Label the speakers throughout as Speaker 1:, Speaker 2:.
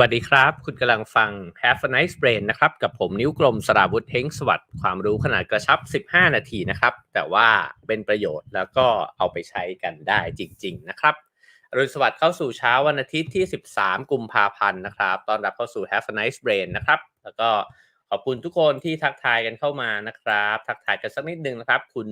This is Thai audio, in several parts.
Speaker 1: วั
Speaker 2: สดีครับ คุณกำลังฟัง Have a nice brain นะครับ กับผมนิ้วกลมสราวุธเฮงสวัสดิ์ความรู้ขนาดกระชับ 15 นาทีนะครับ แต่ว่าเป็นประโยชน์แล้วก็เอาไปใช้กันได้จริง ๆ นะครับอรุณสวัสดิ์เข้าสู่เช้าวันอาทิตย์ที่ 13 กุมภาพันธ์นะครับต้อนรับเข้าสู่ Have a nice brain นะครับ แล้วก็ขอบคุณทุกคนที่ทักทายกันเข้ามานะครับ ทักทายกันสักนิดนึงนะครับ คุณ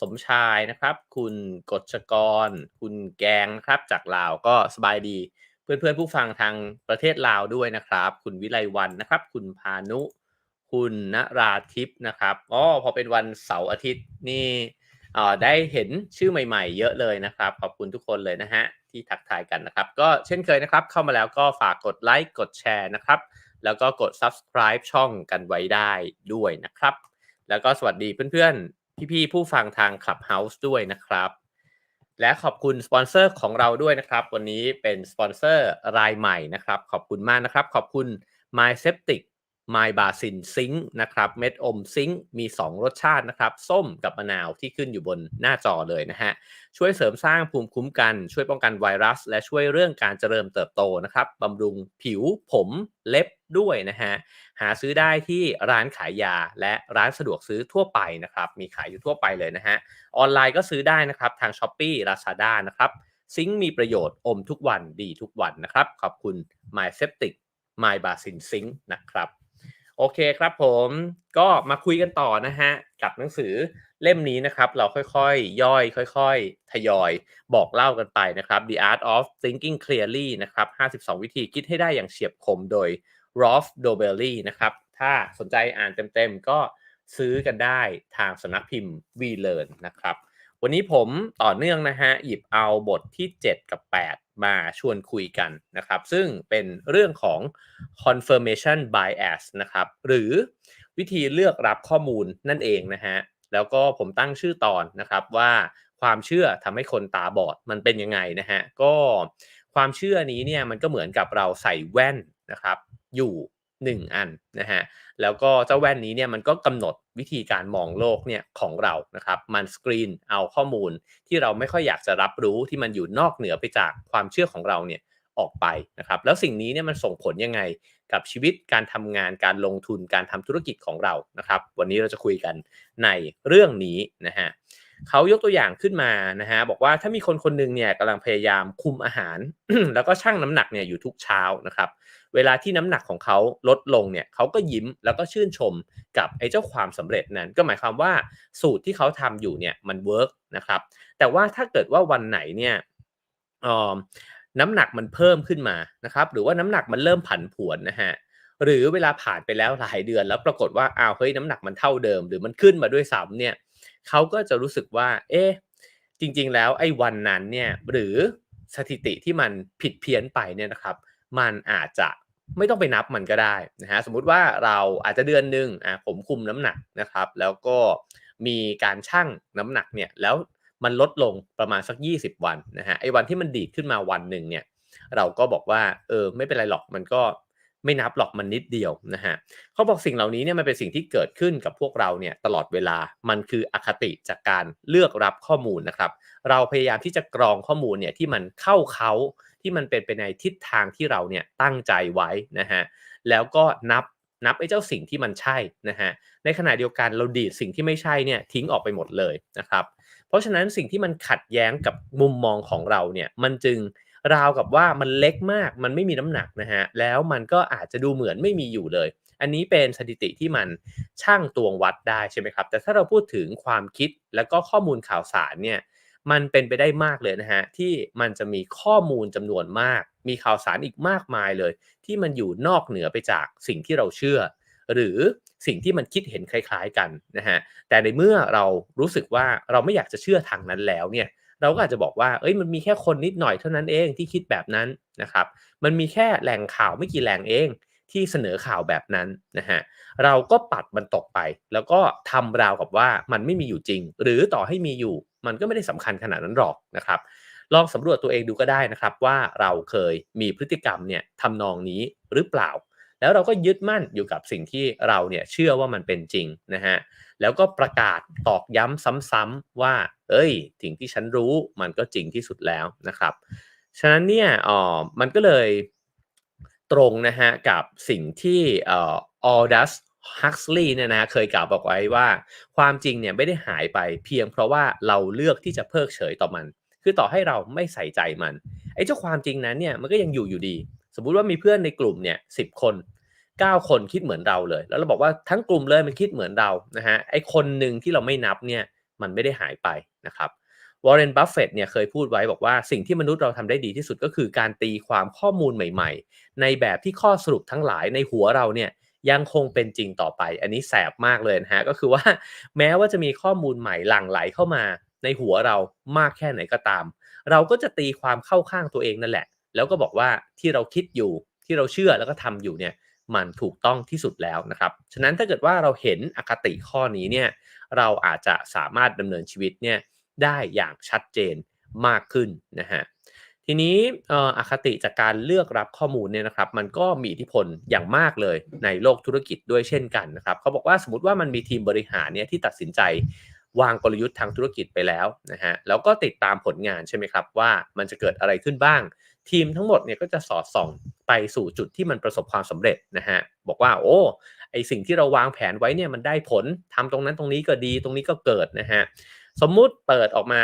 Speaker 2: สมชายนะครับ คุณกฎชกร คุณแกงนะครับจากลาวก็สบายดี เพื่อนๆผู้ฟังทางประเทศลาวด้วยนะครับ คุณวิไลวันนะครับ คุณพานุ คุณนราทิพย์นะครับอ๋อพอเป็นวันเสาร์อาทิตย์นี่ได้เห็นชื่อใหม่ๆ เยอะเลยนะครับ ขอบคุณทุกคนเลยนะฮะที่ทักทายกันนะครับ ก็เช่นเคยนะครับ เข้ามาแล้วก็ฝากกดไลค์กดแชร์นะครับ แล้วก็กด subscribe ช่องกันไว้ได้ด้วยนะครับ แล้วก็สวัสดีเพื่อนๆ พี่ๆ ผู้ฟังทาง Clubhouse ด้วยนะครับ และขอบคุณสปอนเซอร์ของเราด้วยนะครับ วันนี้เป็นสปอนเซอร์รายใหม่นะครับ ขอบคุณมากนะครับ ขอบคุณ My Septic My Basin Zinc นะครับเม็ดอมซิงค์มี 2 รสชาตินะครับ ส้มกับมะนาวที่ขึ้นอยู่บนหน้าจอเลยนะฮะ ช่วยเสริมสร้างภูมิคุ้มกัน ช่วยป้องกันไวรัส และช่วยเรื่องการเจริญเติบโตนะครับบำรุงผิวผมเล็บด้วยนะฮะ หาซื้อได้ที่ร้านขายยาและร้านสะดวกซื้อทั่วไปนะครับ มีขายอยู่ทั่วไปเลยนะฮะ ออนไลน์ก็ซื้อได้นะครับทาง s h อ p e e Lazada นะครับซิงค์มีประโยชน์อมทุกวันดีทุกวันนะครับขอบคุณ My Septic My Basin Sink นะครับ โอเคครับผมก็มาคุยกันต่อนะฮะ กับหนังสือเล่มนี้นะครับ เราค่อยๆ ย่อย ค่อยๆ ทยอย บอกเล่ากันไปนะครับ The Art of Thinking Clearly นะครับ 52 วิธีคิดให้ได้อย่างเฉียบคมโดย Rolf d o b e l l y นะครับ ถ้าสนใจอ่านเต็มๆ ก็ซื้อกันได้ทางสำนักพิมพ์ VLearn นะครับ วันนี้ผมต่อเนื่องนะฮะหยิบเอาบทที่ 7 กับ 8 มาชวนคุยกันนะครับ ซึ่งเป็นเรื่องของ confirmation bias นะครับ หรือวิธีเลือกรับข้อมูลนั่นเองนะฮะ แล้วก็ผมตั้งชื่อตอนนะครับว่าความเชื่อทำให้คนตาบอดมันเป็นยังไงนะฮะ ก็ความเชื่อนี้เนี่ยมันก็เหมือนกับเราใส่แว่นนะครับ อยู่ 1 อันนะฮะแล้วก็เจ้าแว่นนี้เนี่ยมันก็กำหนดวิธีการมองโลกเนี่ยของเรานะครับมันสกรีนเอาข้อมูลที่เราไม่ค่อยอยากจะรับรู้ที่มันอยู่นอกเหนือไปจากความเชื่อของเราเนี่ยออกไปนะครับแล้วสิ่งนี้เนี่ยมันส่งผลยังไงกับชีวิตการทำงานการลงทุนการทำธุรกิจของเรานะครับ วันนี้เราจะคุยกันในเรื่องนี้นะฮะ เขายกตัวอย่างขึ้นมานะฮะบอกว่าถ้ามีคนคนหนึ่งเนี่ยกำลังพยายามคุมอาหาร แล้วก็ชั่งน้ำหนักเนี่ยอยู่ทุกเช้านะครับ เวลาที่น้ำหนักของเขาลดลงเนี่ยเขาก็ยิ้มแล้วก็ชื่นชมกับไอ้เจ้าความสำเร็จนั้น ก็หมายความว่าสูตรที่เขาทำอยู่เนี่ยมันเวิร์กนะครับแต่ว่าถ้าเกิดว่าวันไหนเนี่ยอ่อน้ำหนักมันเพิ่มขึ้นมานะครับหรือว่าน้ำหนักมันเริ่มผันผวนนะฮะหรือเวลาผ่านไปแล้วหลายเดือนแล้วปรากฏว่าอ้าวเฮ้ยน้ำหนักมันเท่าเดิม หรือมันขึ้นมาด้วยซ้ำเนี่ย เขาก็จะรู้สึกว่า เอ๊ะจริง ๆ แล้วไอ้วันนั้นเนี่ยหรือสถิติที่มันผิดเพี้ยนไปเนี่ยนะครับ มันอาจจะไม่ต้องไปนับมันก็ได้นะฮะสมมุติว่าเราอาจจะเดือนหนึ่งอะผมคุมน้ำหนักนะครับ แล้วก็มีการชั่งน้ำหนักเนี่ยแล้วมันลดลงประมาณสัก 20 วันนะฮะไอ้วันที่มันดีดขึ้นมาวันหนึ่งเนี่ย เราก็บอกว่าเออไม่เป็นไรหรอกมันก็ ไม่นับหรอกมันนิดเดียวนะฮะเขาบอกสิ่งเหล่านี้เนี่ยมันเป็นสิ่งที่เกิดขึ้นกับพวกเราเนี่ยตลอดเวลามันคืออคติจากการเลือกรับข้อมูลนะครับ เราพยายามที่จะกรองข้อมูลเนี่ยที่มันเข้าเขาที่มันเป็นไปในทิศทางที่เราเนี่ยตั้งใจไว้นะฮะแล้วก็นับนับไอ้เจ้าสิ่งที่มันใช่นะฮะ ในขณะเดียวกันเราดีดสิ่งที่ไม่ใช่เนี่ยทิ้งออกไปหมดเลยนะครับ เพราะฉะนั้นสิ่งที่มันขัดแย้งกับมุมมองของเราเนี่ยมันจึง ราวกับว่ามันเล็กมากมันไม่มีน้ำหนักนะฮะแล้วมันก็อาจจะดูเหมือนไม่มีอยู่เลย อันนี้เป็นสถิติที่มันช่างตวงวัดได้ใช่ไหมครับ แต่ถ้าเราพูดถึงความคิดแล้วก็ข้อมูลข่าวสารเนี่ยมันเป็นไปได้มากเลยนะฮะที่มันจะมีข้อมูลจำนวนมาก มีข่าวสารอีกมากมายเลย ที่มันอยู่นอกเหนือไปจากสิ่งที่เราเชื่อ หรือสิ่งที่มันคิดเห็นคล้าย ๆ กันนะฮะแต่ในเมื่อเรารู้สึกว่าเราไม่อยากจะเชื่อทางนั้นแล้วเนี่ย เราก็อาจจะบอกว่า เอ้ยมันมีแค่คนนิดหน่อยเท่านั้นเองที่คิดแบบนั้นนะครับ มันมีแค่แหล่งข่าวไม่กี่แหล่งเองที่เสนอข่าวแบบนั้นนะฮะ เราก็ปัดมันตกไป แล้วก็ทำราวกับว่ามันไม่มีอยู่จริง หรือต่อให้มีอยู่ มันก็ไม่ได้สำคัญขนาดนั้นหรอกนะครับ ลองสำรวจตัวเองดูก็ได้นะครับว่าเราเคยมีพฤติกรรมเนี่ยทำนองนี้หรือเปล่า แล้วเราก็ยึดมั่นอยู่กับสิ่งที่เราเนี่ยเชื่อว่ามันเป็นจริงนะฮะแล้วก็ประกาศตอกย้ำซ้ำๆว่า เอ้ยสิ่งที่ฉันรู้มันก็จริงที่สุดแล้วนะครับ ฉะนั้นเนี่ยอ๋อมันก็เลยตรงนะฮะกับสิ่งที่เอ่อ Aldous Huxley เนี่ยนะเคยกล่าวบอกไว้ว่า ความจริงเนี่ยไม่ได้หายไปเพียงเพราะว่าเราเลือกที่จะเพิกเฉยต่อมัน คือต่อให้เราไม่ใส่ใจมันไอ้เจ้าความจริงนั้นเนี่ยมันก็ยังอยู่อยู่ดี สมมุติว่ามีเพื่อนในกลุ่มเนี่ยสิคน9 คนคิดเหมือนเราเลย แล้วเราบอกว่าทั้งกลุ่มเลยมันคิดเหมือนเรานะฮะไอคนหนึ่งที่เราไม่นับเนี่ยมันไม่ได้หายไปนะครับวอร์เรนบัฟเฟตเนี่ยเคยพูดไว้บอกว่าสิ่งที่มนุษย์เราทำได้ดีที่สุดก็คือการตีความข้อมูลใหม่ ๆ ในแบบที่ข้อสรุปทั้งหลายในหัวเราเนี่ยยังคงเป็นจริงต่อไป อันนี้แสบมากเลยนะฮะก็คือว่าแม้ว่าจะมีข้อมูลใหม่หลั่งไหลเข้ามาในหัวเรามากแค่ไหนก็ตาม เราก็จะตีความเข้าข้างตัวเองนั่นแหละ แล้วก็บอกว่าที่เราคิดอยู่ที่เราเชื่อแล้วก็ทำอยู่เนี่ยมันถูกต้องที่สุดแล้วนะครับ ฉะนั้นถ้าเกิดว่าเราเห็นอคติข้อนี้เนี่ยเราอาจจะสามารถดำเนินชีวิตเนี่ยได้อย่างชัดเจนมากขึ้นนะฮะทีนี้อคติจากการเลือกรับข้อมูลเนี่ยนะครับมันก็มีอิทธิพลอย่างมากเลยในโลกธุรกิจด้วยเช่นกันนะครับเขาบอกว่าสมมติว่ามันมีทีมบริหารเนี่ยที่ตัดสินใจวางกลยุทธ์ทางธุรกิจไปแล้วนะฮะแล้วก็ติดตามผลงานใช่ไหมครับว่ามันจะเกิดอะไรขึ้นบ้าง ทีมทั้งหมดเนี่ยก็จะสอดส่องไปสู่จุดที่มันประสบความสำเร็จนะฮะบอกว่า โอ้ไอสิ่งที่เราวางแผนไว้เนี่ยมันได้ผลทำตรงนั้นตรงนี้ก็ดีตรงนี้ก็เกิดนะฮะสมมุติเปิดออกมา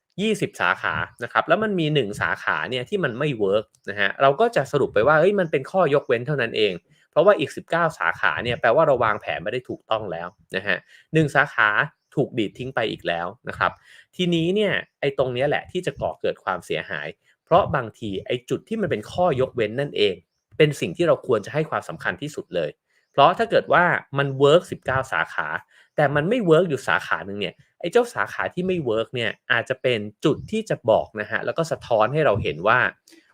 Speaker 2: 20 สาขานะครับแล้วมันมี 1 สาขาเนี่ยที่มันไม่เวิร์กนะฮะเราก็จะสรุปไปว่าเฮ้ยมันเป็นข้อยกเว้นเท่านั้นเอง เพราะว่าอีก 19 สาขาเนี่ยแปลว่าเราวางแผนไม่ได้ถูกต้องแล้วนะฮะหสาขาถูกดีดทิ้งไปอีกแล้วนะครับ ทีนี้เนี่ยไอ้ตรงนี้แหละที่จะก่อเกิดความเสียหาย เพราะบางทีไอ้จุดที่มันเป็นข้อยกเว้นนั่นเอง เป็นสิ่งที่เราควรจะให้ความสำคัญที่สุดเลย เพราะถ้าเกิดว่ามันเวิร์ก19 สาขา แต่มันไม่เวิร์กอยู่สาขาหนึ่งเนี่ยไอ้เจ้าสาขาที่ไม่เวิร์กเนี่ยอาจจะเป็นจุดที่จะบอกนะฮะแล้วก็สะท้อนให้เราเห็นว่า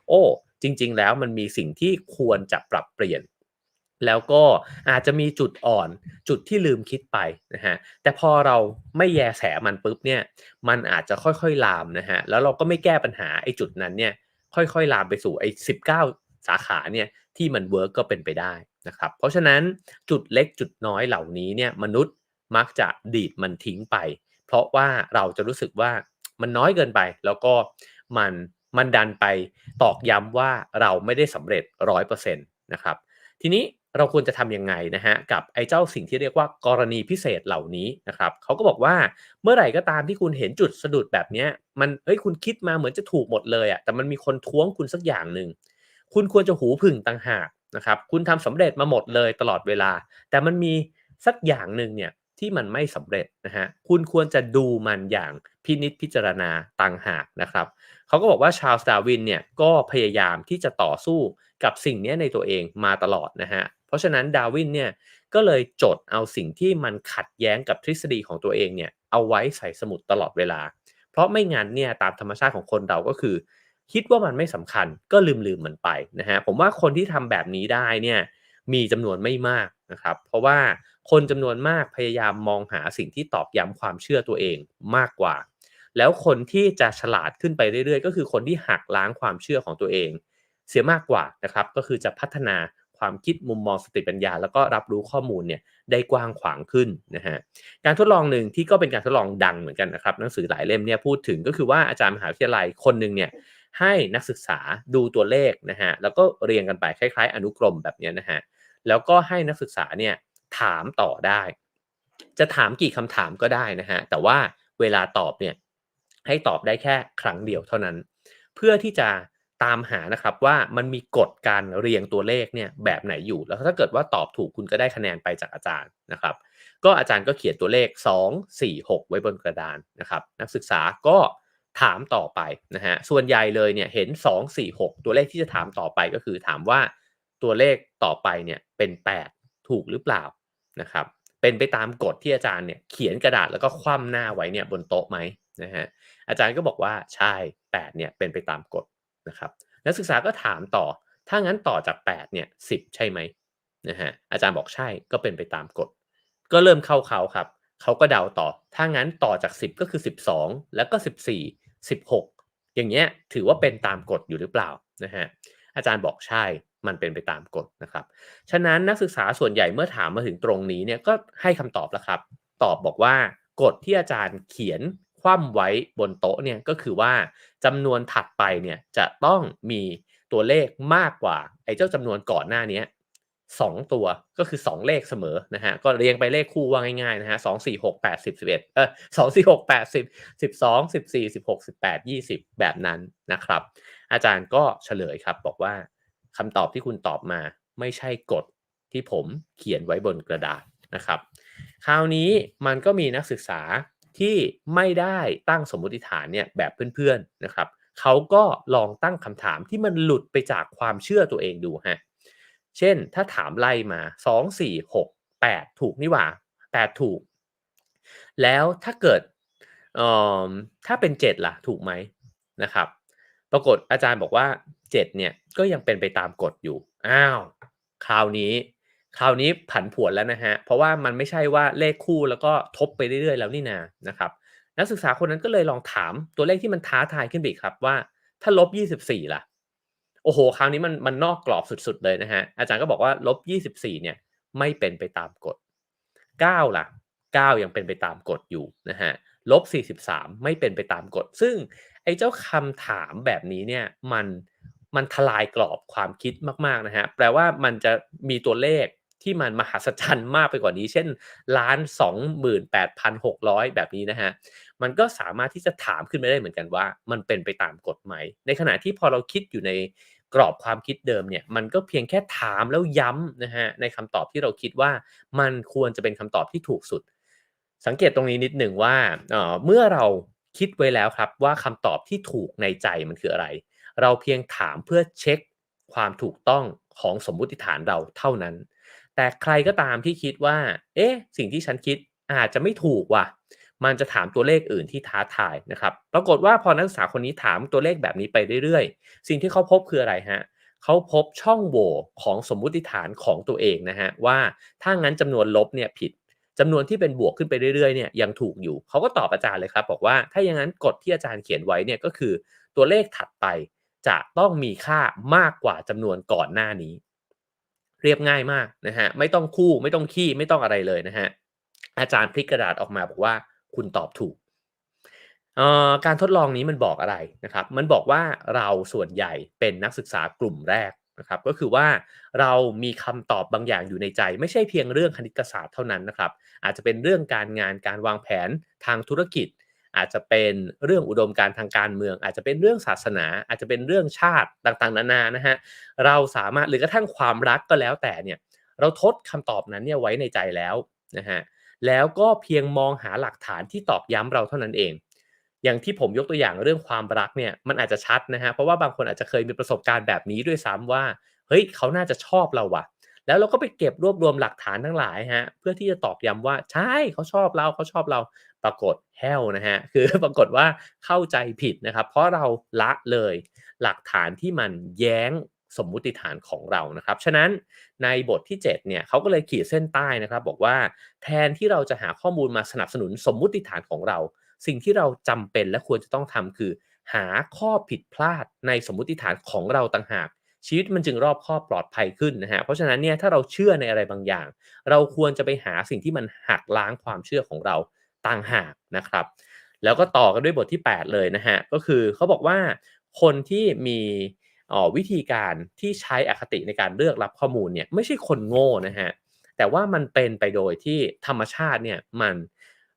Speaker 2: โอ้จริง ๆ แล้วมันมีสิ่งที่ควรจะปรับเปลี่ยน แล้วก็อาจจะมีจุดอ่อนจุดที่ลืมคิดไปนะฮะแต่พอเราไม่แยแสมันปุ๊บเนี่ยมันอาจจะค่อยๆลามนะฮะแล้วเราก็ไม่แก้ปัญหาไอ้จุดนั้นเนี่ยค่อยๆลามไปสู่ไอ้สิสาขาเนี่ยที่มันเวิร์กก็เป็นไปได้นะครับเพราะฉะนั้นจุดเล็กจุดน้อยเหล่านี้เนี่ยมนุษย์มักจะดีดมันทิ้งไป เพราะว่าเราจะรู้สึกว่ามันน้อยเกินไป แล้วก็มันมันดันไปตอกย้ำว่าเราไม่ได้สำเร็จร้อยเปอร์เซ็นต์นะครับทีนี้ เราควรจะทำยังไงนะฮะกับไอ้เจ้าสิ่งที่เรียกว่ากรณีพิเศษเหล่านี้นะครับเขาก็บอกว่าเมื่อไหร่ก็ตามที่คุณเห็นจุดสะดุดแบบนี้มันเฮ้ยคุณคิดมาเหมือนจะถูกหมดเลยอะ่ะแต่มันมีคนท้วงคุณสักอย่างหนึ่งคุณควรจะหูผึ่งต่างหากนะครับคุณทำสำเร็จมาหมดเลยตลอดเวลา แต่มันมีสักอย่างหนึ่งเนี่ยที่มันไม่สำเร็จนะฮะคุณควรจะดูมันอย่างพินิษพิจารณาต่างหากนะครับเขาก็บอกว่าชาลส์ดาวินเนี่ยก็พยายามที่จะต่อสู้กับสิ่งนี้ในตัวเองมาตลอดนะฮะ เพราะฉะนั้นดาวินเนี่ยก็เลยจดเอาสิ่งที่มันขัดแย้งกับทฤษฎีของตัวเองเนี่ยเอาไว้ใส่สมุดตลอดเวลา เพราะไม่งั้นเนี่ยตามธรรมชาติของคนเราก็คือ คิดว่ามันไม่สำคัญก็ลืมลืมมันไปนะฮะผมว่าคนที่ทำแบบนี้ได้เนี่ยมีจำนวนไม่มากนะครับ เพราะว่าคนจำนวนมากพยายามมองหาสิ่งที่ตอกย้ำความเชื่อตัวเองมากกว่า แล้วคนที่จะฉลาดขึ้นไปเรื่อยๆ ก็คือคนที่หักล้างความเชื่อของตัวเอง เสียมากกว่านะครับก็คือจะพัฒนา ความคิดมุมมองสติปัญญา แล้วก็รับรู้ข้อมูลเนี่ยได้กว้างขวางขึ้นนะฮะการทดลองหนึ่งที่ก็เป็นการทดลองดังเหมือนกันนะครับหนังสือหลายเล่มเนี่ยพูดถึงก็คือว่าอาจารย์มหาวิทยาลัยคนหนึ่งเนี่ยให้นักศึกษาดูตัวเลขนะฮะแล้วก็เรียงกันไปคล้าย ๆ อนุกรมแบบนี้นะฮะแล้วก็ให้นักศึกษาเนี่ยถามต่อได้ จะถามกี่คำถามก็ได้นะฮะแต่ว่าเวลาตอบเนี่ยให้ตอบได้แค่ครั้งเดียวเท่านั้น เพื่อที่จะ ตามหานะครับว่ามันมีกฎการเรียงตัวเลขเนี่ยแบบไหนอยู่ แล้วถ้าเกิดว่าตอบถูกคุณก็ได้คะแนนไปจากอาจารย์นะครับ ก็อาจารย์ก็เขียนตัวเลข 2 4 6 ไว้บนกระดานนะครับนักศึกษาก็ถามต่อไปนะฮะส่วนใหญ่เลยเนี่ยเห็น 2 4 6 ตัวเลขที่จะถามต่อไปก็คือถามว่าตัวเลขต่อไปเนี่ยเป็น 8 ถูกหรือเปล่านะครับเป็นไปตามกฎที่อาจารย์เนี่ยเขียนกระดาษแล้วก็คว่ำหน้าไว้เนี่ยบนโต๊ะไหมนะฮะอาจารย์ก็บอกว่าใช่8เนี่ยเป็นไปตามกฎ นะครับนักศึกษาก็ถามต่อ ถ้างั้นต่อจาก 8 เนี่ยสิใช่ไหมนะฮะอาจารย์บอกใช่ก็เป็นไปตามกฎ ก็เริ่มเข้าเขาครับ เขาก็เดาต่อ ถ้างั้นต่อจาก 10 ก็คือ 12 แล้วก็ 14 16 อย่างเงี้ยถือว่าเป็นตามกฎอยู่หรือเปล่านะฮะอาจารย์บอกใช่มันเป็นไปตามกฎนะครับฉะนั้นนักศึกษาส่วนใหญ่เมื่อถามมาถึงตรงนี้เนี่ยก็ให้คำตอบแล้วครับ ตอบบอกว่ากฎที่อาจารย์เขียน คว่ำไว้บนโต๊ะเนี่ยก็คือว่าจำนวนถัดไปเนี่ยจะต้องมีตัวเลขมากกว่าไอ้เจ้าจำนวนก่อนหน้านี้สองตัวก็คือ 2 เลขเสมอนะฮะก็เรียงไปเลขคู่ว่าง่ายๆนะฮะสองสี่หกแปดสิบสิบเอ็ดเออสองสี่หกแปดสิบสิบสองสิบสี่สิบหกสิบแปดยี่สิบแบบนั้นนะครับ อาจารย์ก็เฉลยครับบอกว่าคำตอบที่คุณตอบมาไม่ใช่กฎที่ผมเขียนไว้บนกระดาษนะครับ คราวนี้มันก็มีนักศึกษา ที่ไม่ได้ตั้งสมมติฐานเนี่ยแบบเพื่อนๆนะครับเขาก็ลองตั้งคำถามที่มันหลุดไปจากความเชื่อตัวเองดูฮะเช่นถ้าถามไล่มา 2 4 6 8 ถูกนี่หว่า 8 ถูก แล้วถ้าเกิดถ้าเป็น 7 ล่ะ ถูกไหมนะครับ ปรากฏอาจารย์บอกว่า 7 เนี่ยก็ยังเป็นไปตามกฎอยู่ อ้าว คราวนี้ คราวนี้ผันผวนแล้วนะฮะ เพราะว่ามันไม่ใช่ว่าเลขคู่แล้วก็ทบไปเรื่อยๆแล้วนี่นานะครับ นักศึกษาคนนั้นก็เลยลองถามตัวเลขที่มันท้าทายขึ้นไปอีกครับว่าถ้าลบ24ล่ะ โอ้โห คราวนี้มันมันนอกกรอบสุดๆเลยนะฮะ อาจารย์ก็บอกว่าลบ24เนี่ยไม่เป็นไปตามกฎ 9 ล่ะ 9 ยังเป็นไปตามกฎอยู่นะฮะลบ43 ไม่เป็นไปตามกฎ ซึ่งไอ้เจ้าคำถามแบบนี้เนี่ยมันมันทลายกรอบความคิดมากๆนะฮะ แปลว่ามันจะมีตัวเลข ที่มันมหัศจรรย์มากไปกว่านี้ เช่นล้านสองหมื่นแปดพันหกร้อยแบบนี้นะฮะ มันก็สามารถที่จะถามขึ้นมาได้เหมือนกันว่า มันเป็นไปตามกฎไหมในขณะที่พอเราคิดอยู่ในกรอบความคิดเดิมเนี่ยมันก็เพียงแค่ถามแล้วย้ำนะฮะในคำตอบที่เราคิดว่ามันควรจะเป็นคำตอบที่ถูกสุด สังเกตตรงนี้นิดหนึ่งว่าเมื่อเราคิดไว้แล้วครับว่าคำตอบที่ถูกในใจมันคืออะไร เราเพียงถามเพื่อเช็คความถูกต้องของสมมุติฐานเราเท่านั้น แต่ใครก็ตามที่คิดว่า เอ๊ะ สิ่งที่ฉันคิดอาจจะไม่ถูกว่ะ มันจะถามตัวเลขอื่นที่ท้าทายนะครับ ปรากฏว่าพอนักศึกษาคนนี้ถามตัวเลขแบบนี้ไปเรื่อยๆ สิ่งที่เขาพบคืออะไรฮะเขาพบช่องโหว่ของสมมุติฐานของตัวเองนะฮะว่าถ้างั้นจำนวนลบเนี่ยผิดจำนวนที่เป็นบวกขึ้นไปเรื่อยๆเนี่ยยังถูกอยู่ เขาก็ตอบอาจารย์เลยครับ บอกว่าถ้าอย่างนั้นกฎที่อาจารย์เขียนไว้เนี่ยก็คือตัวเลขถัดไปจะต้องมีค่ามากกว่าจำนวนก่อนหน้านี้ เรียบง่ายมากนะฮะไม่ต้องคู่ไม่ต้องขี้ไม่ต้องอะไรเลยนะฮะอาจารย์พลิกกระดาษออกมาบอกว่าคุณตอบถูกการทดลองนี้มันบอกอะไรนะครับ มันบอกว่าเราส่วนใหญ่เป็นนักศึกษากลุ่มแรกนะครับ ก็คือว่าเรามีคำตอบบางอย่างอยู่ในใจ ไม่ใช่เพียงเรื่องคณิตศาสตร์เท่านั้นนะครับ อาจจะเป็นเรื่องการงานการวางแผนทางธุรกิจ อาจจะเป็นเรื่องอุดมการทางการเมือง อาจจะเป็นเรื่องศาสนา อาจจะเป็นเรื่องชาติต่างๆ นานานะฮะเราสามารถหรือกระทั่งความรักก็แล้วแต่เนี่ยเราทดคำตอบนั้นเนี่ยไว้ในใจแล้วนะฮะแล้วก็เพียงมองหาหลักฐานที่ตอกย้ำเราเท่านั้นเอง อย่างที่ผมยกตัวอย่างเรื่องความรักเนี่ยมันอาจจะชัดนะฮะเพราะว่าบางคนอาจจะเคยมีประสบการณ์แบบนี้ด้วยซ้ำว่าเฮ้ยเขาน่าจะชอบเราว่ะแล้วเราก็ไปเก็บรวบรวมหลักฐานทั้งหลายฮะเพื่อที่จะตอกย้ำว่าใช่เขาชอบเราเขาชอบเรา ปรากฏแฮลนะฮะคือปรากฏว่าเข้าใจผิดนะครับ เพราะเราละเลยหลักฐานที่มันแย้งสมมุติฐานของเรานะครับ ฉะนั้นในบทที่ 7 เนี่ยเขาก็เลยขีดเส้นใต้นะครับ บอกว่าแทนที่เราจะหาข้อมูลมาสนับสนุนสมมุติฐานของเรา สิ่งที่เราจำเป็นและควรจะต้องทำคือ หาข้อผิดพลาดในสมมุติฐานของเราต่างหาก ชีวิตมันจึงรอบครอบปลอดภัยขึ้นนะฮะเพราะฉะนั้นเนี่ยถ้าเราเชื่อในอะไรบางอย่าง เราควรจะไปหาสิ่งที่มันหักล้างความเชื่อของเรา ต่างหากนะครับ แล้วก็ต่อกันด้วยบทที่ 8 เลยนะฮะก็คือเขาบอกว่าคนที่มีวิธีการที่ใช้อคติในการเลือกรับข้อมูลเนี่ยไม่ใช่คนโง่นะฮะแต่ว่ามันเป็นไปโดยที่ธรรมชาติเนี่ยมัน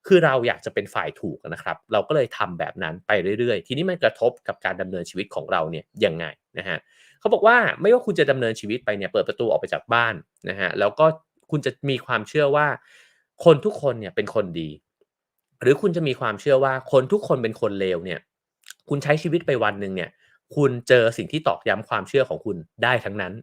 Speaker 2: คือเราอยากจะเป็นฝ่ายถูกนะครับ เราก็เลยทำแบบนั้นไปเรื่อยๆ ทีนี้มันกระทบกับการดำเนินชีวิตของเราเนี่ยยังไงนะฮะเขาบอกว่าไม่ว่าคุณจะดำเนินชีวิตไปเนี่ยเปิดประตูออกไปจากบ้านนะฮะแล้วก็คุณจะมีความเชื่อว่า คนทุกคนเนี่ยเป็นคนดี หรือคุณจะมีความเชื่อว่าคนทุกคนเป็นคนเลวเนี่ย คุณใช้ชีวิตไปวันหนึ่งเนี่ย คุณเจอสิ่งที่ตอกย้ำความเชื่อของคุณได้ทั้งนั้น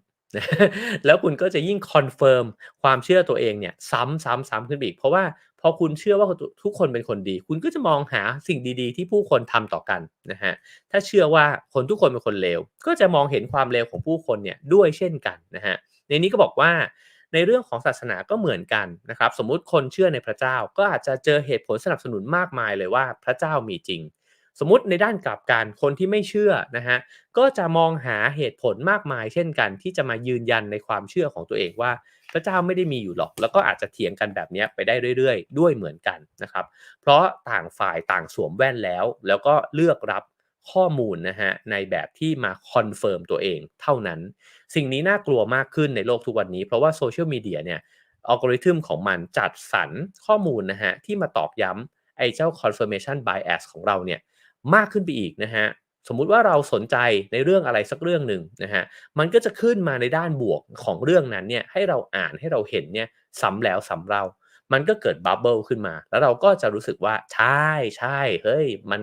Speaker 2: แล้วคุณก็จะยิ่งคอนเฟิร์มความเชื่อตัวเองเนี่ย ซ้ำซ้ำซ้ำขึ้นอีก เพราะว่าพอคุณเชื่อว่าทุกคนเป็นคนดี คุณก็จะมองหาสิ่งดีๆ ที่ผู้คนทำต่อกันนะฮะถ้าเชื่อว่าคนทุกคนเป็นคนเลวก็จะมองเห็นความเลวของผู้คนเนี่ยด้วยเช่นกันนะฮะในนี้ก็บอกว่า ในเรื่องของศาสนาก็เหมือนกันนะครับ สมมุติคนเชื่อในพระเจ้าก็อาจจะเจอเหตุผลสนับสนุนมากมายเลยว่าพระเจ้ามีจริง สมมติในด้านกลับกันคนที่ไม่เชื่อนะฮะก็จะมองหาเหตุผลมากมาย เช่นกัน ที่จะมายืนยันในความเชื่อของตัวเองว่า พระเจ้าไม่ได้มีอยู่หรอก แล้วก็อาจจะเถียงกันแบบนี้ไปได้เรื่อย ๆ ด้วยเหมือนกันนะครับ เพราะต่างฝ่ายต่างสวมแว่นแล้ว แล้วก็เลือกรับ ข้อมูลนะฮะในแบบที่มาคอนเฟิร์มตัวเองเท่านั้น สิ่งนี้น่ากลัวมากขึ้นในโลกทุกวันนี้ เพราะว่าโซเชียลมีเดียเนี่ยอัลกอริทึมของมันจัดสรรข้อมูลนะฮะที่มาตอกย้ำไอ้เจ้า confirmation bias ของเราเนี่ยมากขึ้นไปอีกนะฮะสมมุติว่าเราสนใจในเรื่องอะไรสักเรื่องหนึ่งนะฮะมันก็จะขึ้นมาในด้านบวกของเรื่องนั้นเนี่ยให้เราอ่านให้เราเห็นเนี่ยซ้ำแล้วซ้ำเล่ามันก็เกิดบับเบิลขึ้นมา แล้วเราก็จะรู้สึกว่าใช่ใช่เฮ้ยมัน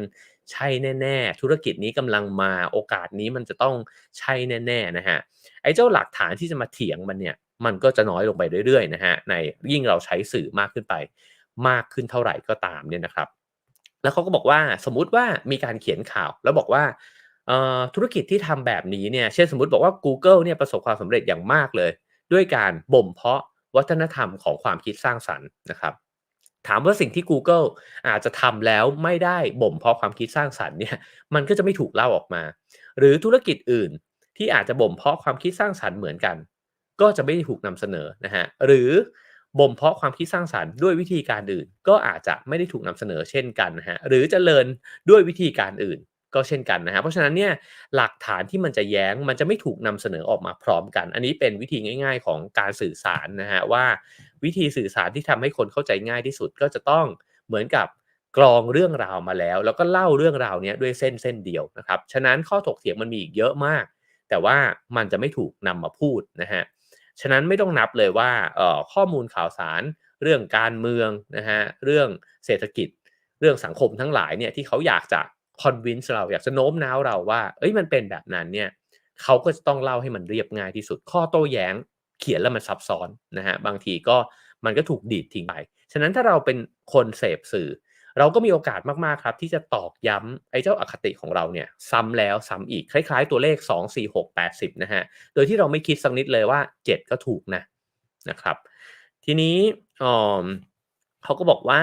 Speaker 2: ใช่แน่ๆ ธุรกิจนี้กำลังมาโอกาสนี้มันจะต้องใช่แน่ๆนะฮะไอ้เจ้าหลักฐานที่จะมาเถียงมันเนี่ยมันก็จะน้อยลงไปเรื่อยๆนะฮะในยิ่งเราใช้สื่อมากขึ้นไป มากขึ้นเท่าไหร่ก็ตามเนี่ยนะครับ แล้วเขาก็บอกว่าสมมุติว่ามีการเขียนข่าวแล้วบอกว่าธุรกิจที่ทำแบบนี้เนี่ยเช่นสมมติบอกว่า Google เนี่ยประสบความสำเร็จอย่างมากเลย ด้วยการบ่มเพาะวัฒนธรรมของความคิดสร้างสรรค์นะครับ ถามว่าสิ่งที่ Google อาจจะทำแล้วไม่ได้บ่มเพาะความคิดสร้างสรรค์เนี่ยมันก็จะไม่ถูกเล่าออกมา หรือธุรกิจอื่นที่อาจจะบ่มเพาะความคิดสร้างสรรค์เหมือนกัน ก็จะไม่ได้ถูกนำเสนอนะฮะหรือบ่มเพาะความคิดสร้างสรรค์ด้วยวิธีการอื่น ก็อาจจะไม่ได้ถูกนำเสนอเช่นกันนะฮะหรือจเจริญด้วยวิธีการอื่น ก็เช่นกันนะฮะเพราะฉะนั้นเนี่ยหลักฐานที่มันจะแย้งมันจะไม่ถูกนำเสนอออกมาพร้อมกัน อันนี้เป็นวิธีง่าย ๆ ของการสื่อสารนะฮะว่าวิธีสื่อสารที่ทำให้คนเข้าใจง่ายที่สุดก็จะต้องเหมือนกับกรองเรื่องราวมาแล้ว แล้วก็เล่าเรื่องราวนี้ด้วยเส้นเส้นเดียวนะครับฉะนั้นข้อถกเถียงมันมีอีกเยอะมาก แต่ว่ามันจะไม่ถูกนำมาพูดนะฮะฉะนั้นไม่ต้องนับเลยว่าข้อมูลข่าวสาร เรื่องการเมืองนะฮะเรื่องเศรษฐกิจ เรื่องสังคมทั้งหลายเนี่ยที่เขาอยากจะ คอนวินส์เราอยากจะโน้มน้าวเราว่า เอ้ยมันเป็นแบบนั้นเนี่ยเขาก็จะต้องเล่าให้มันเรียบง่ายที่สุด ข้อโต้แย้งเขียนแล้วมันซับซ้อนนะฮะบางทีก็มันก็ถูกดีดทิ้งไป ฉะนั้นถ้าเราเป็นคนเสพสื่อ เราก็มีโอกาสมากๆครับ ที่จะตอกย้ำไอ้เจ้าอาคติของเราเนี่ยซ้ำแล้วซ้ำอีกคล้ายๆตัวเลข 2 4 6 8 0นะฮะโดยที่เราไม่คิดสักนิดเลยว่า 7 ก็ถูกนะนะครับ ทีนี้เขาก็บอกว่า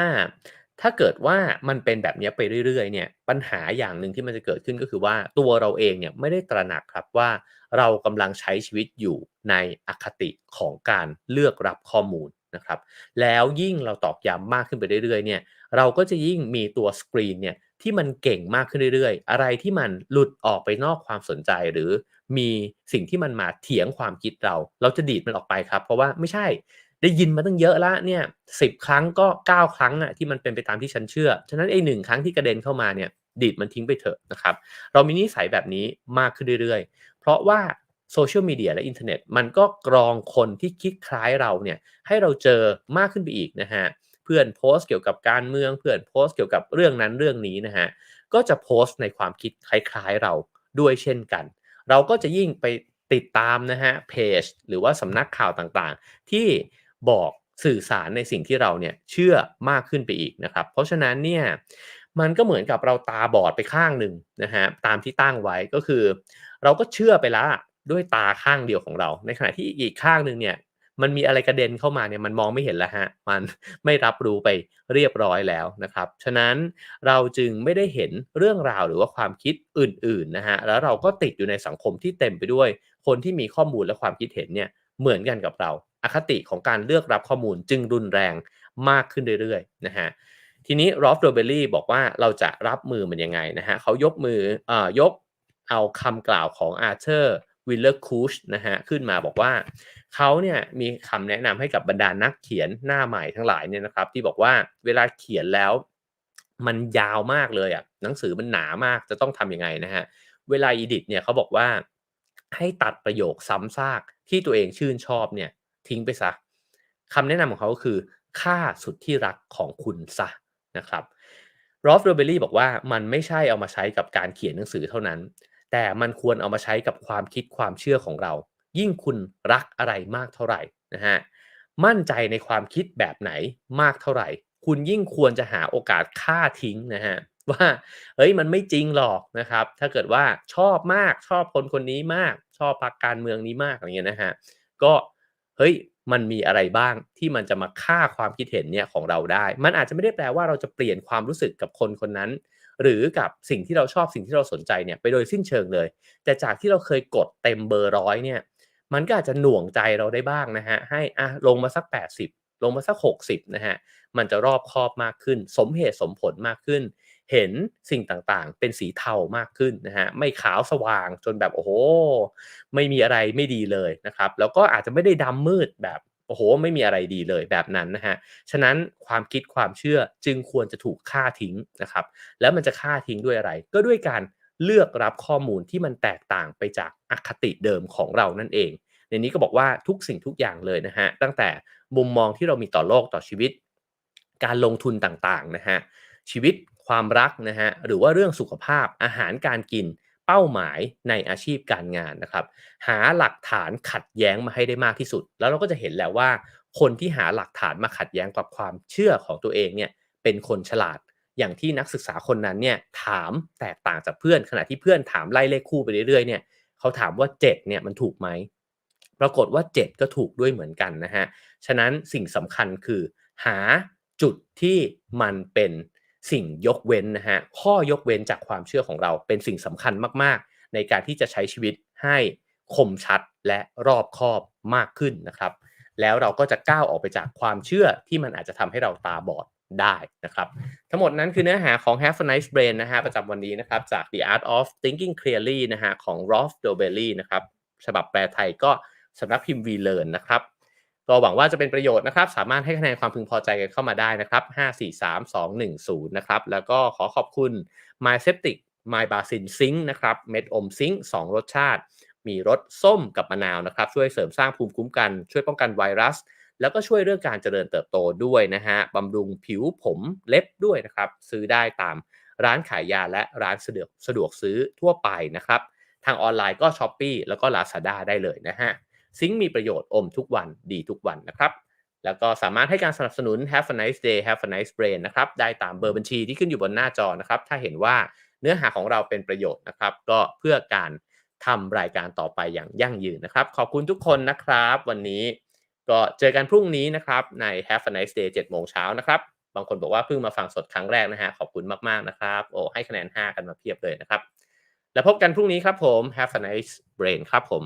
Speaker 2: ถ้าเกิดว่ามันเป็นแบบนี้ไปเรื่อยๆเนี่ยปัญหาอย่างหนึ่งที่มันจะเกิดขึ้นก็คือว่าตัวเราเองเนี่ยไม่ได้ตระหนักครับว่าเรากำลังใช้ชีวิตอยู่ในอคติของการเลือกรับข้อมูลนะครับแล้วยิ่งเราตอกย้ำมากขึ้นไปเรื่อยๆเนี่ยเราก็จะยิ่งมีตัวสกรีนเนี่ยที่มันเก่งมากขึ้นเรื่อยๆ อะไรที่มันหลุดออกไปนอกความสนใจหรือมีสิ่งที่มันมาเถียงความคิดเรา เราจะดีดมันออกไปครับ เพราะว่าไม่ใช่ ได้ยินมาตั้งเยอะแล้วเนี่ยสิบครั้งก็ 9 ครั้งอะที่มันเป็นไปตามที่ฉันเชื่อ ฉะนั้นไอ้หนึ่งครั้งที่กระเด็นเข้ามาเนี่ยดีดมันทิ้งไปเถอะนะครับ เรามีนิสัยแบบนี้มากขึ้นเรื่อยๆ เพราะว่าโซเชียลมีเดียและอินเทอร์เน็ตมันก็กรองคนที่คิดคล้ายเราเนี่ยให้เราเจอมากขึ้นไปอีกนะฮะเพื่อนโพสต์เกี่ยวกับการเมืองเพื่อนโพสต์เกี่ยวกับเรื่องนั้นเรื่องนี้นะฮะก็จะโพสต์ในความคิดคล้ายๆเราด้วยเช่นกัน เราก็จะยิ่งไปติดตามนะฮะเพจหรือว่าสำนักข่าวต่างๆ ที่ บอกสื่อสารในสิ่งที่เราเนี่ยเชื่อมากขึ้นไปอีกนะครับ เพราะฉะนั้นเนี่ยมันก็เหมือนกับเราตาบอดไปข้างหนึ่งนะฮะตามที่ตั้งไว้ก็คือ เราก็เชื่อไปแล้วด้วยตาข้างเดียวของเรา ในขณะที่อีกข้างหนึ่งเนี่ยมันมีอะไรกระเด็นเข้ามาเนี่ยมันมองไม่เห็นแล้วฮะมันไม่รับรู้ไปเรียบร้อยแล้วนะครับฉะนั้นเราจึงไม่ได้เห็นเรื่องราวหรือว่าความคิดอื่นๆนะฮะแล้วเราก็ติดอยู่ในสังคมที่เต็มไปด้วย คนที่มีข้อมูลและความคิดเห็นเนี่ยเหมือนกันกับเรา อคติของการเลือกรับข้อมูลจึงรุนแรงมากขึ้นเรื่อยๆนะฮะทีนี้รอฟโรเบลลี่บอกว่าเราจะรับมือมันยังไงนะฮะเขายกมือเอ่ยกเอาคำกล่าวของอาร์เธอร์วิลเลอร์คูชนะฮะขึ้นมาบอกว่าเขาเนี่ยมีคำแนะนำให้กับบรรดานักเขียนหน้าใหม่ทั้งหลายเนี่ยนะครับ ที่บอกว่าเวลาเขียนแล้วมันยาวมากเลยอะหนังสือมันหนามากจะต้องทำยังไงนะฮะเวลาอีดิทเนี่ยเขาบอกว่าให้ตัดประโยคซ้ำซากที่ตัวเองชื่นชอบเนี่ย ทิ้งไปซะคำแนะนำของเขาก็คือค่าสุดที่รักของคุณซะนะครับรอฟโรเบลลี่บอกว่ามันไม่ใช่เอามาใช้กับการเขียนหนังสือเท่านั้น แต่มันควรเอามาใช้กับความคิดความเชื่อของเรา ยิ่งคุณรักอะไรมากเท่าไหร่นะฮะมั่นใจในความคิดแบบไหนมากเท่าไหร่ คุณยิ่งควรจะหาโอกาสฆ่าทิ้งนะฮะว่าเฮ้ยมันไม่จริงหรอกนะครับ ถ้าเกิดว่าชอบมากชอบคนคนนี้มาก ชอบพรรคการเมืองนี้มากอะไรเงี้ยนะฮะก็ เฮ้ยมันมีอะไรบ้างที่มันจะมาฆ่าความคิดเห็นเนี่ยของเราได้ มันอาจจะไม่ได้แปลว่าเราจะเปลี่ยนความรู้สึกกับคนคนนั้น หรือกับสิ่งที่เราชอบสิ่งที่เราสนใจเนี่ยไปโดยสิ้นเชิงเลย แต่จากที่เราเคยกดเต็มเบอร์ร้อยเนี่ยมันก็อาจจะหน่วงใจเราได้บ้างนะฮะให้อะลงมาสัก 80 ลงมาสัก 60นะฮะมันจะรอบคอบมากขึ้น สมเหตุสมผลมากขึ้น เห็นสิ่งต่างๆ เป็นสีเทามากขึ้นนะฮะไม่ขาวสว่างจนแบบโอ้โหไม่มีอะไรไม่ดีเลยนะครับ แล้วก็อาจจะไม่ได้ดำมืดแบบโอ้โห ไม่มีอะไรดีเลยแบบนั้นนะฮะ ฉะนั้นความคิดความเชื่อจึงควรจะถูกฆ่าทิ้งนะครับ แล้วมันจะฆ่าทิ้งด้วยอะไร ก็ด้วยการเลือกรับข้อมูลที่มันแตกต่างไปจากอคติเดิมของเรานั่นเอง ในนี้ก็บอกว่าทุกสิ่งทุกอย่างเลยนะฮะ ตั้งแต่มุมมองที่เรามีต่อโลกต่อชีวิต การลงทุนต่างๆนะฮะ ชีวิต ความรักนะฮะหรือว่าเรื่องสุขภาพอาหารการกินเป้าหมายในอาชีพการงานนะครับ หาหลักฐานขัดแย้งมาให้ได้มากที่สุด แล้วเราก็จะเห็นแล้วว่า คนที่หาหลักฐานมาขัดแย้งกับความเชื่อของตัวเองเนี่ยเป็นคนฉลาด อย่างที่นักศึกษาคนนั้นเนี่ยถามแตกต่างจากเพื่อน ขณะที่เพื่อนถามไล่เลขคู่ไปเรื่อยๆเนี่ยเขาถามว่า 7เนี่ยมันถูกไหมปรากฏว่า 7 ก็ถูกด้วยเหมือนกันนะฮะฉะนั้นสิ่งสำคัญคือ หาจุดที่มันเป็น สิ่งยกเว้นนะฮะข้อยกเว้นจากความเชื่อของเราเป็นสิ่งสำคัญมากๆ ในการที่จะใช้ชีวิตให้คมชัดและรอบคอบมากขึ้นนะครับ แล้วเราก็จะก้าวออกไปจากความเชื่อที่มันอาจจะทำให้เราตาบอดได้นะครับ ทั้งหมดนั้นคือเนื้อหาของ Have a nice brain นะฮะประจำวันนี้นะครับ จาก The Art of Thinking Clearly นะฮะของ Rolf Dobelli นะครับฉบับแปลไทยก็สำนักพิมพ์ V Learn นะครับ ก็หวังว่าจะเป็นประโยชน์นะครับ สามารถให้คะแนนความพึงพอใจกันเข้ามาได้นะครับ 5 4 3 2 1 0 นะครับ แล้วก็ขอขอบคุณ My Septic My Basin Zinc นะครับ เม็ดอมซิงค์2รสชาติ มีรสส้มกับมะนาวนะครับ ช่วยเสริมสร้างภูมิคุ้มกัน ช่วยป้องกันไวรัส แล้วก็ช่วยเรื่องการเจริญเติบโตด้วยนะฮะบำรุงผิวผมเล็บด้วยนะครับ ซื้อได้ตามร้านขายยาและร้านสะดวกสะดวกซื้อทั่วไปนะครับ ทางออนไลน์ก็ s h อ p e e แล้วก็ Lazada ได้เลยนะฮะ ซิงมีประโยชน์อมทุกวันดีทุกวันนะครับ แล้วก็สามารถให้การสนับสนุน Have a nice day Have a nice brain นะครับได้ตามเบอร์บัญชีที่ขึ้นอยู่บนหน้าจอนะครับ ถ้าเห็นว่าเนื้อหาของเราเป็นประโยชน์นะครับ ก็เพื่อการทำรายการต่อไปอย่างยั่งยืนนะครับ ขอบคุณทุกคนนะครับ วันนี้ก็เจอกันพรุ่งนี้นะครับใน Have a nice day 7โมงเช้านะครับบางคนบอกว่าเพิ่งมาฟังสดครั้งแรกนะฮะขอบคุณมากๆนะครับโอ้ให้คะแนน 5 กันมาเพียบเลยนะครับ แล้วพบกันพรุ่งนี้ครับผม Have a nice brain ครับผม